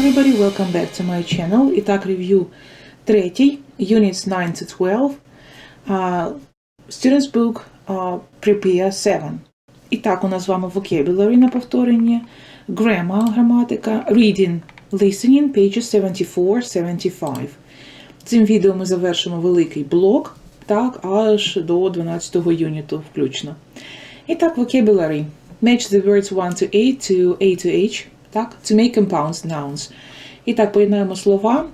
everybody, welcome back to my channel. І так, рев'ю units 9 to 12, uh, student's book uh, Prepare 7. І так, у нас з вами vocabulary на повторення, grammar, граматика, reading, listening, pages 74-75. Цим відео ми завершимо великий блок, так, аж до 12 юніту включно. І vocabulary. Match the words 1 to 8 to A to H. Так, to make compounds nouns. І так, поєднаємо слова,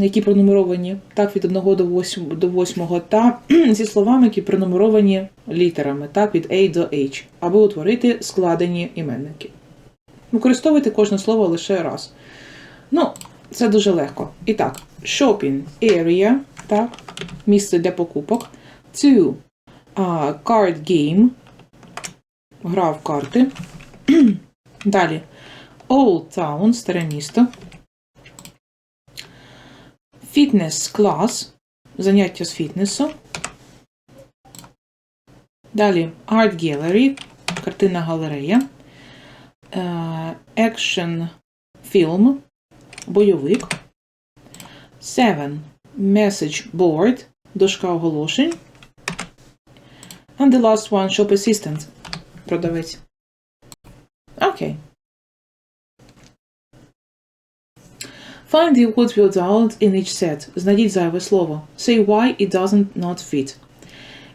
які пронумеровані так, від 1 до 8, до 8 та зі словами, які пронумеровані літерами, так, від A до H, аби утворити складені іменники. Використовуйте кожне слово лише раз. Ну, це дуже легко. І так, shopping area, так, місце для покупок. To uh, card game, гра в карти. Далі. Old Town, старе місто. Fitness class, заняття з фітнесу. Далі Art Gallery, картинна галерея. Е, Action film, бойовик. Seven. Message board, дошка оголошень. And the last one, shop assistant, продавець. Окей. Find the odd word out in each set. Знайдіть зайве слово. Say why it doesn't not fit.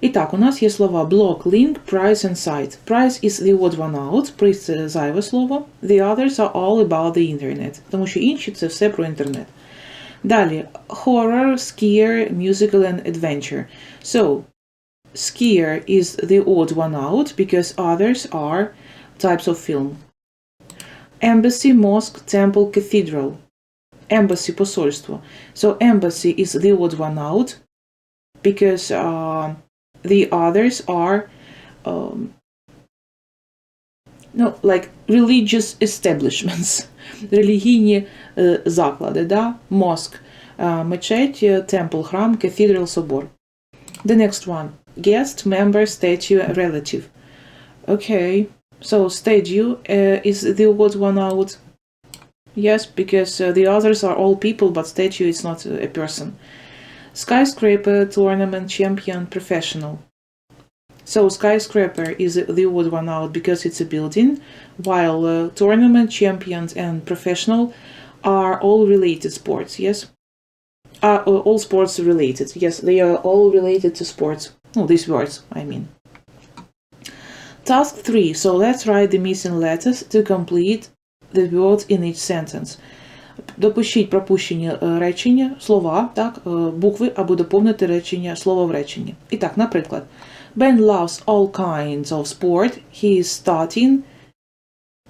І так, у нас є слова block, link, price and site. Price is the odd one out, price – це зайве слово. The others are all about the internet. Тому що інші – це все про інтернет. Далі, horror, skier, musical and adventure. So, skier is the odd one out because others are types of film. Embassy, mosque, temple, cathedral. Embassy – посольство. So, embassy is the odd one out because uh, the others are um, no, like religious establishments. Релігійні е, заклади, да? Mosque, е, мечеть, е, temple, храм, cathedral, собор. The next one. Guest, member, statue, relative. Okay. So statue uh, is the odd one out. Yes, because uh, the others are all people, but statue is not a person. Skyscraper, tournament, champion, professional. So skyscraper is the odd one out because it's a building, while uh, tournament, champions, and professional are all related sports. Yes, uh, all sports related. Yes, they are all related to sports. No, these words, I mean. Task 3. So let's write the missing letters to complete the words in each sentence. Допишіть пропущені е, речення, слова, так, е, букви, або доповнити речення, слово в реченні. І так, наприклад, Ben loves all kinds of sport. He is starting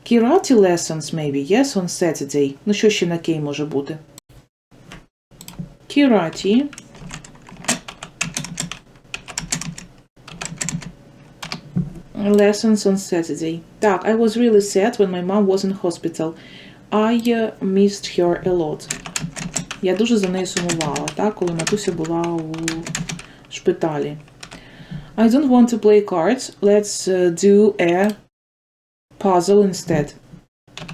karate lessons, maybe, yes, on Saturday. Ну, що ще на кей може бути? Karate. Lessons on Saturday. Так, I was really sad when my mom was in hospital. I uh, missed her a lot. Я дуже за нею сумувала, так, коли матуся була у шпиталі. I don't want to play cards. Let's uh, do a puzzle instead.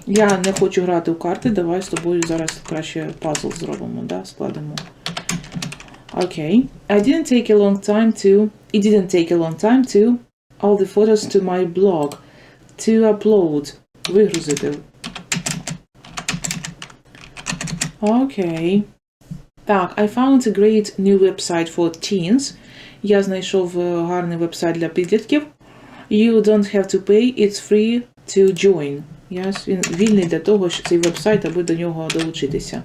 Я не хочу грати у карти. Давай з тобою зараз краще пазл зробимо, да? складемо. Okay. I didn't take a long time to. It didn't take a long time to all the photos to my blog. To upload. Вигрузити. Окей. Так, I found a great new website for teens. Я знайшов е, гарний вебсайт для підлітків. You don't have to pay, it's free to join. Yes, він вільний для того, що цей вебсайт, аби до нього долучитися.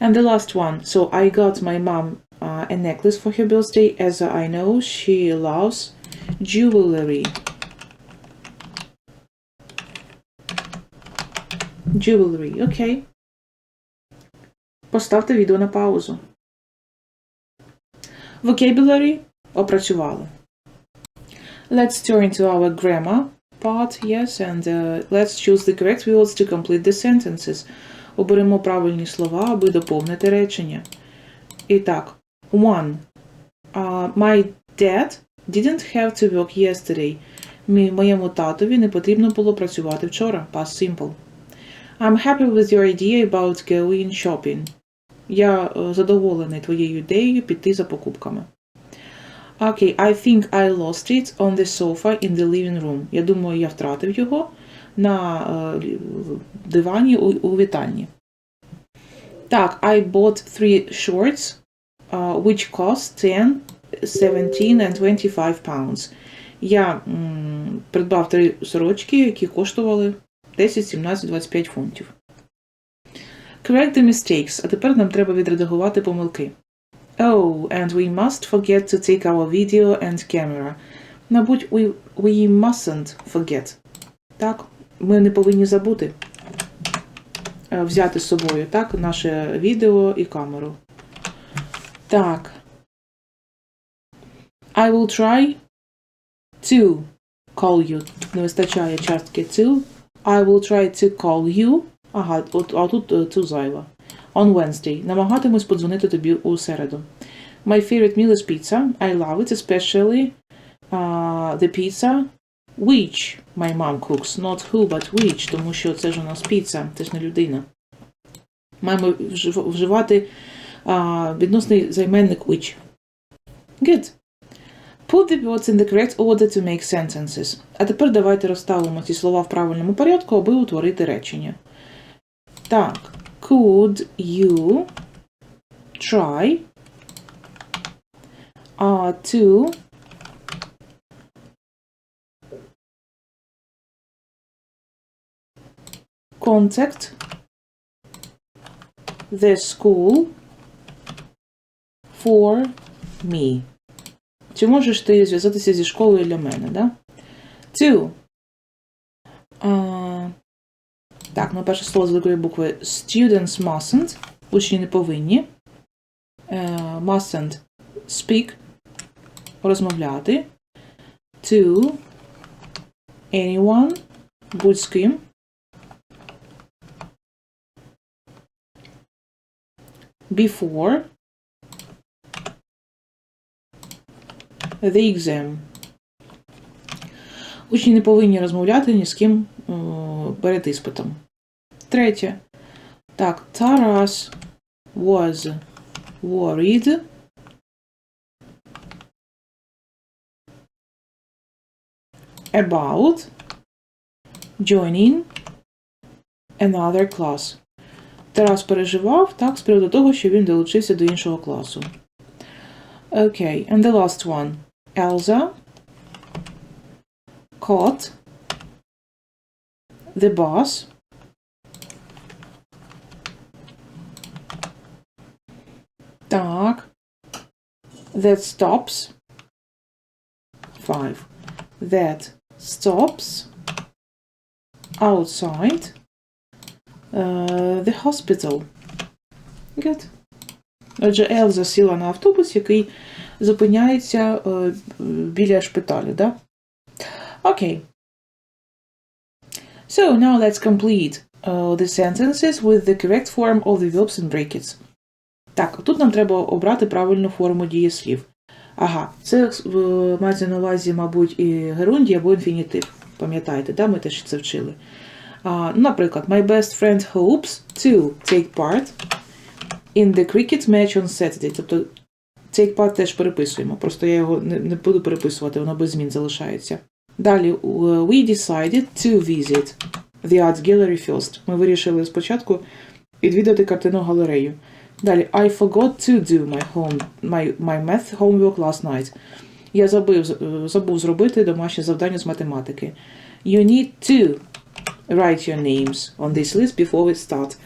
And the last one. So I got my mom uh, a necklace for her birthday, as I know she loves jewelry. Jewelry, окей. Поставте відео на паузу. Vocabulary опрацювали. Let's turn to our grammar part, yes, and uh, let's choose the correct words to complete the sentences. Оберемо правильні слова, аби доповнити речення. І так, one. Uh, my dad didn't have to work yesterday. Моєму татові не потрібно було працювати вчора. Past simple. I'm happy with your idea about going shopping. Я е, задоволений твоєю ідеєю піти за покупками. Окей, I think I lost it on the sofa in the living room. Я думаю, я втратив його на е, дивані у, у вітальні. Так, I bought three shorts, uh, which cost 10, 17 and 25 pounds. Я м, придбав три сорочки, які коштували 10, 17, 25 фунтів. Correct the mistakes. А тепер нам треба відредагувати помилки. Oh, and we must forget to take our video and camera. Мабуть, we, we mustn't forget. Так, ми не повинні забути е, взяти з собою так, наше відео і камеру. Так. I will try to call you. Не вистачає частки to. I will try to call you. Ага, от, а тут е, to зайва. On Wednesday. Намагатимусь подзвонити тобі у середу. My favorite meal is pizza. I love it, especially uh, the pizza which my mom cooks. Not who, but which, тому що це ж у нас піца, це ж не людина. Маємо вжив- вживати uh, відносний займенник which. Good. Put the words in the correct order to make sentences. А тепер давайте розставимо ці слова в правильному порядку, аби утворити речення. Так, could you try uh, to contact the school for me. Чи можеш ти зв'язатися зі школою для мене, да? To. А, так, ну перше слово з великої букви students mustn't. Учні не повинні. Е, mustn't speak. Розмовляти. To anyone. Будь з ким. Before the exam. Учні не повинні розмовляти ні з ким е, перед іспитом. Третє. Так, Taras was worried about joining another class. Тарас переживав так з приводу того, що він долучився до іншого класу. Okay, and the last one. Elsa caught the bus Так. That stops. Five. That stops outside uh, the hospital. Good. Отже, Елза сіла на автобус, який зупиняється е, біля шпиталю, да? Окей. So now let's complete uh, the sentences with the correct form of the verbs and brackets. Так, тут нам треба обрати правильну форму дієслів. Ага, це е, мається на увазі, мабуть, і герундій або інфінітив. Пам'ятаєте, да? ми теж це вчили. А, наприклад, my best friend hopes to take part in the cricket match on Saturday. Тобто take part теж переписуємо, просто я його не, не буду переписувати, воно без змін залишається. Далі, uh, we decided to visit the art gallery first. Ми вирішили спочатку відвідати картину галерею. Далі, I forgot to do my home, my, my math homework last night. Я забив, е, забув зробити домашнє завдання з математики. You need to write your names on this list before we start.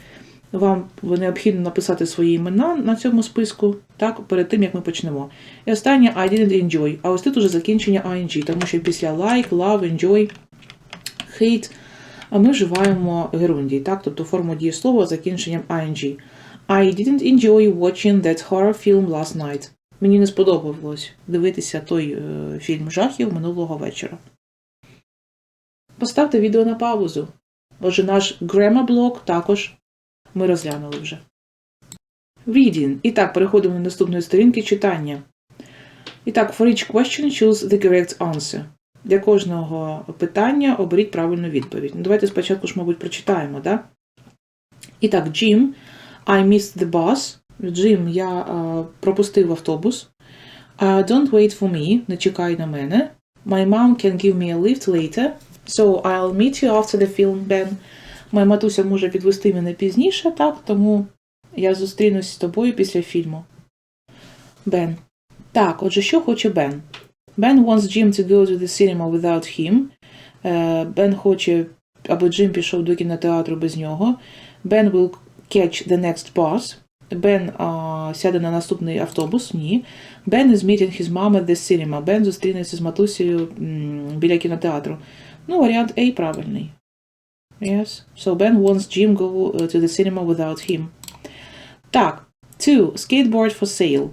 Вам необхідно написати свої імена на цьому списку, так, перед тим, як ми почнемо. І останнє I didn't enjoy. А ось тут уже закінчення ING, тому що після like, love, enjoy, hate ми вживаємо герундій, так, тобто форму дієслова з закінченням ING. I didn't enjoy watching that horror film last night. Мені не сподобалось дивитися той е, фільм жахів минулого вечора. Поставте відео на паузу. Отже, наш grammar блок також ми розглянули вже. Reading. І так, переходимо до наступної сторінки читання. І так, for each question choose the correct answer. Для кожного питання оберіть правильну відповідь. Ну, давайте спочатку ж, мабуть, прочитаємо, да? І так, Jim, I missed the bus. Jim, я е, пропустив автобус. Uh, don't wait for me, не чекай на мене. My mom can give me a lift later, so I'll meet you after the film, Ben. Моя матуся може підвести мене пізніше, так, тому я зустрінусь з тобою після фільму. Бен. Так, отже, що хоче Бен? Ben wants Jim to go to the cinema without him. Е, Бен хоче, аби Джим пішов до кінотеатру без нього. Ben will catch the next bus. Бен а, сяде на наступний автобус. Ні. Ben is meeting his mom at the cinema. Бен зустрінеться з матусею біля кінотеатру. Ну, варіант A правильний. Yes. So Ben wants Jim go uh, to the cinema without him. Так. Two. Skateboard for sale.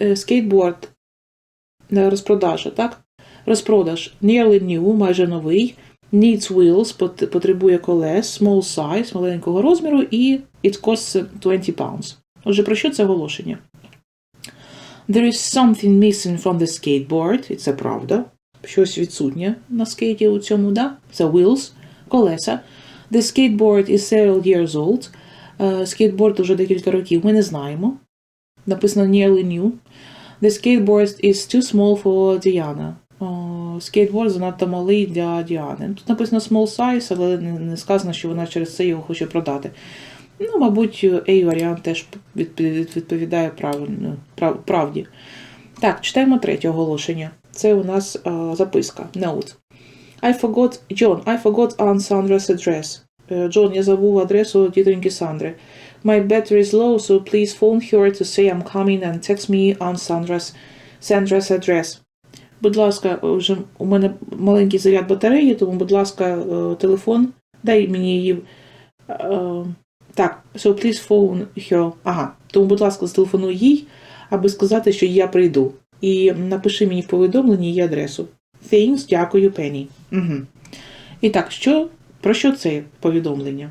Е, Скейтборд на розпродажа, так? Розпродаж. Nearly new, майже новий. Needs wheels, потребує колес, small size, маленького розміру, і it costs 20 pounds. Отже, про що це оголошення? There is something missing from the skateboard, і це правда. Щось відсутнє на скейті у цьому, да? Це wheels, колеса. The skateboard is several years old. Е, Скейтборд уже декілька років, ми не знаємо. Написано nearly new. The skateboard is too small for Diana. Скейтборд занадто малий для Діани. Тут написано small size, але не, сказано, що вона через це його хоче продати. Ну, мабуть, A варіант теж відповідає правді. Так, читаємо третє оголошення. Це у нас записка. Note. I forgot, John, I forgot Aunt Sandra's address. Е, Джон, я забув адресу тітоньки Сандри. My battery is low, so please phone her to say I'm coming and text me Aunt Sandra's, Sandra's address. Будь ласка, вже у мене маленький заряд батареї, тому, будь ласка, е, телефон, дай мені її. е, Так, so please phone her. Ага, тому, будь ласка, зателефонуй їй, аби сказати, що я прийду. І напиши мені в повідомленні її адресу. Thanks, дякую, Пенні. Угу. І так, що, про що це повідомлення?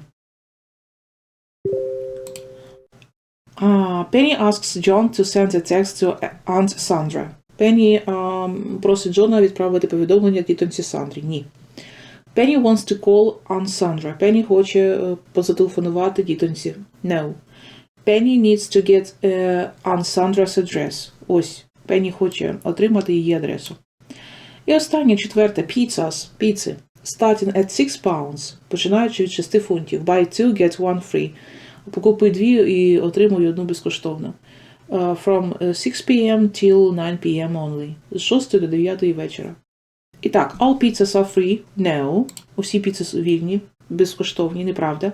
Penny asks John to send a text to Aunt Sandra. Пенні а, просить Джона відправити повідомлення тітонці Сандрі. Ні. Penny wants to call Aunt Sandra. Пенні хоче е, позателефонувати тітонці. No. Penny needs to get е, Aunt Sandra's address. Ось. Пенні хоче отримати її адресу. І останнє, четверте, pizzas, піци. Starting at 6 pounds, починаючи від 6 фунтів. Buy two, get one free. Покупи дві і отримуй одну безкоштовно. Uh, from 6 p.m. till 9 p.m. only. З 6 до 9 вечора. І так, all pizzas are free. No. Усі піци вільні, безкоштовні, неправда.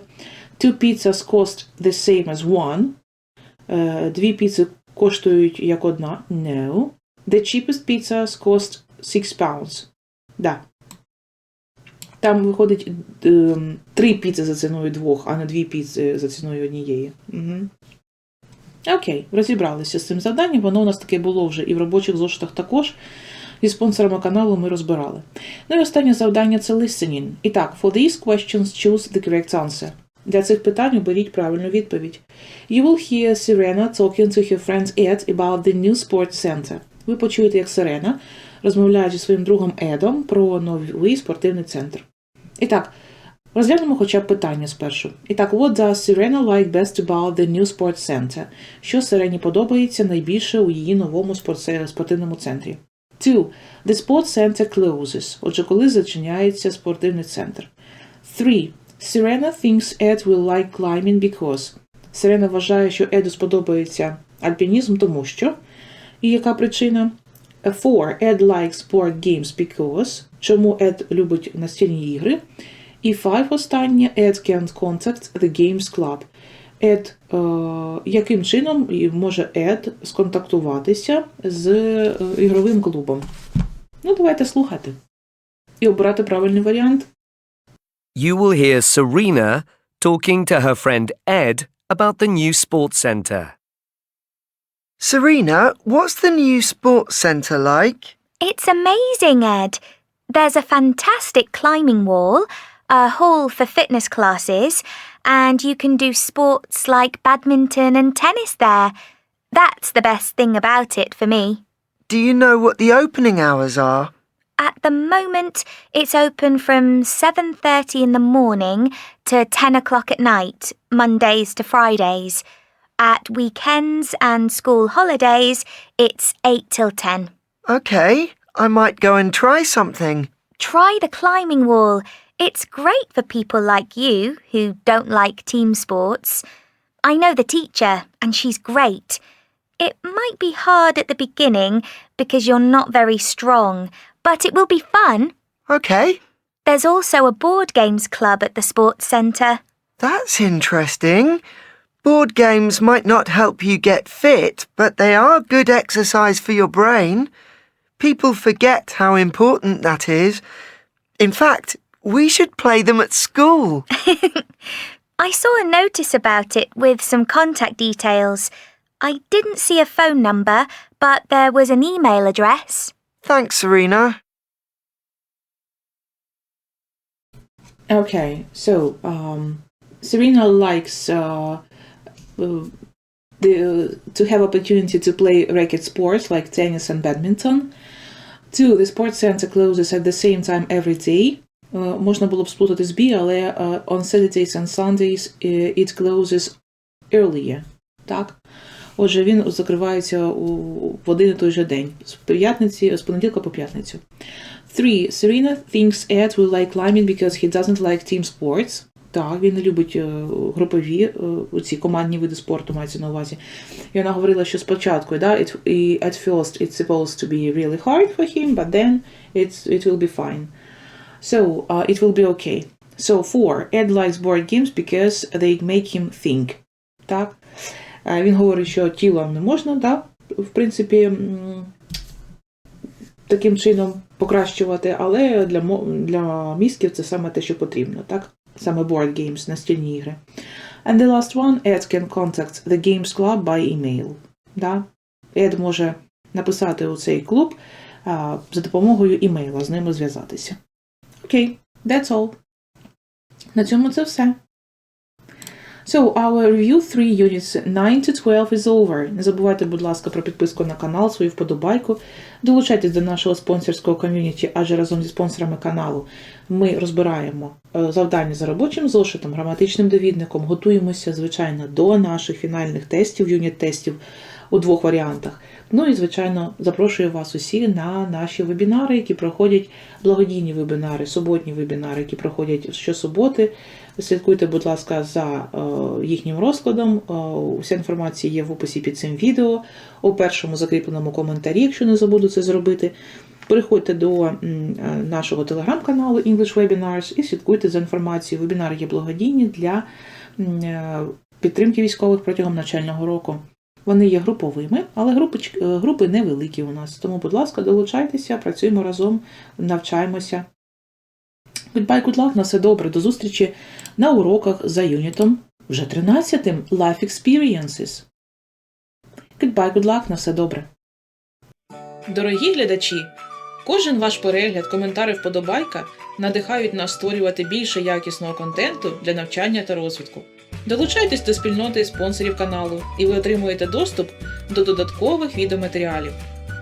Two pizzas cost the same as one. Е, Дві піци коштують як одна. No. The cheapest pizzas cost 6 pounds. Да. Там виходить ем, три піци за ціною двох, а не дві піци за ціною однієї. Угу. Окей, розібралися з цим завданням. Воно у нас таке було вже і в робочих зошитах також. Зі спонсорами каналу ми розбирали. Ну і останнє завдання це listening. І так, for these questions choose the correct answer. Для цих питань оберіть правильну відповідь. You will hear Sirena talking to her friend Ed about the new sports center. Ви почуєте, як Сирена розмовляє зі своїм другом Едом про новий спортивний центр. І так, розглянемо хоча б питання спершу. І так, what does Sirena like best about the new sports center? Що Сирені подобається найбільше у її новому спортивному центрі? 2. The sports center closes. Отже, коли зачиняється спортивний центр. 3. Sirena thinks Ed will like climbing because. Сирена вважає, що Еду сподобається альпінізм, тому що. І яка причина? 4. Ed likes board games because. Чому Ед любить настільні ігри? І 5. Останнє. Ed can't contact the games club. Ед, е, яким чином може Ед сконтактуватися з е, ігровим клубом? Ну, давайте слухати. І обирати правильний варіант. You will hear Serena talking to her friend Ed about the new sports centre. Serena, what's the new sports centre like? It's amazing, Ed. There's a fantastic climbing wall, a hall for fitness classes, and you can do sports like badminton and tennis there. That's the best thing about it for me. Do you know what the opening hours are? At the moment, it's open from 7:30 in the morning to 10 o'clock at night, Mondays to Fridays. At weekends and school holidays, it's 8 till 10. Okay, I might go and try something. Try the climbing wall. It's great for people like you who don't like team sports. I know the teacher, and she's great. It might be hard at the beginning because you're not very strong, but it will be fun. Okay, There's also a board games club at the sports centre. that's interesting. Board games might not help you get fit, but they are good exercise for your brain. People forget how important that is. In fact, we should play them at school. I saw a notice about it with some contact details. I didn't see a phone number, but there was an email address. Thanks, Serena. Okay, so um, Serena likes uh, the to have opportunity to play racket sports like tennis and badminton. Two, the sports center closes at the same time every day. Uh, можна було б сплутати з B, але uh, on Saturdays and Sundays uh, it closes earlier. Так? Отже, він закривається у, в один і той же день, з п'ятниці, з понеділка по п'ятницю. Three. Serena thinks Ed will like climbing because he doesn't like team sports. Так, він не любить е, групові е, ці командні види спорту, мається на увазі. І вона говорила, що спочатку, да, it, at first it's supposed to be really hard for him, but then it's, it will be fine. So, uh, it will be okay. So, four. Ed likes board games because they make him think. Так. Е, Він говорить, що тілом не можна, да, в принципі, таким чином покращувати, але для, для мізків це саме те, що потрібно, так? Саме board games, настільні ігри. And the last one, Ed can contact the Games Club by email. Да? Ed може написати у цей клуб а, за допомогою імейла, з ними зв'язатися. Окей, that's all. На цьому це все. So, our review 3 units 9 to 12 is over. Не забувайте, будь ласка, про підписку на канал, свою вподобайку. Долучайтесь до нашого спонсорського ком'юніті, адже разом зі спонсорами каналу ми розбираємо е, завдання за робочим зошитом, граматичним довідником, готуємося, звичайно, до наших фінальних тестів, юніт-тестів у двох варіантах. Ну і, звичайно, запрошую вас усі на наші вебінари, які проходять благодійні вебінари, суботні вебінари, які проходять щосуботи. Слідкуйте, будь ласка, за е, їхнім розкладом. Е, уся інформація є в описі під цим відео, у першому закріпленому коментарі, якщо не забуду це зробити. Переходьте до е, нашого телеграм-каналу English Webinars і слідкуйте за інформацією. Вебінари є благодійні для е, підтримки військових протягом навчального року. Вони є груповими, але групи, групи невеликі у нас. Тому, будь ласка, долучайтеся, працюємо разом, навчаємося. Goodbye, good luck, на все добре. До зустрічі на уроках за юнітом вже 13-тим Life Experiences. Goodbye, good luck, на все добре. Дорогі глядачі! Кожен ваш перегляд, коментар вподобайка надихають нас створювати більше якісного контенту для навчання та розвитку. Долучайтесь до спільноти спонсорів каналу, і ви отримуєте доступ до додаткових відеоматеріалів.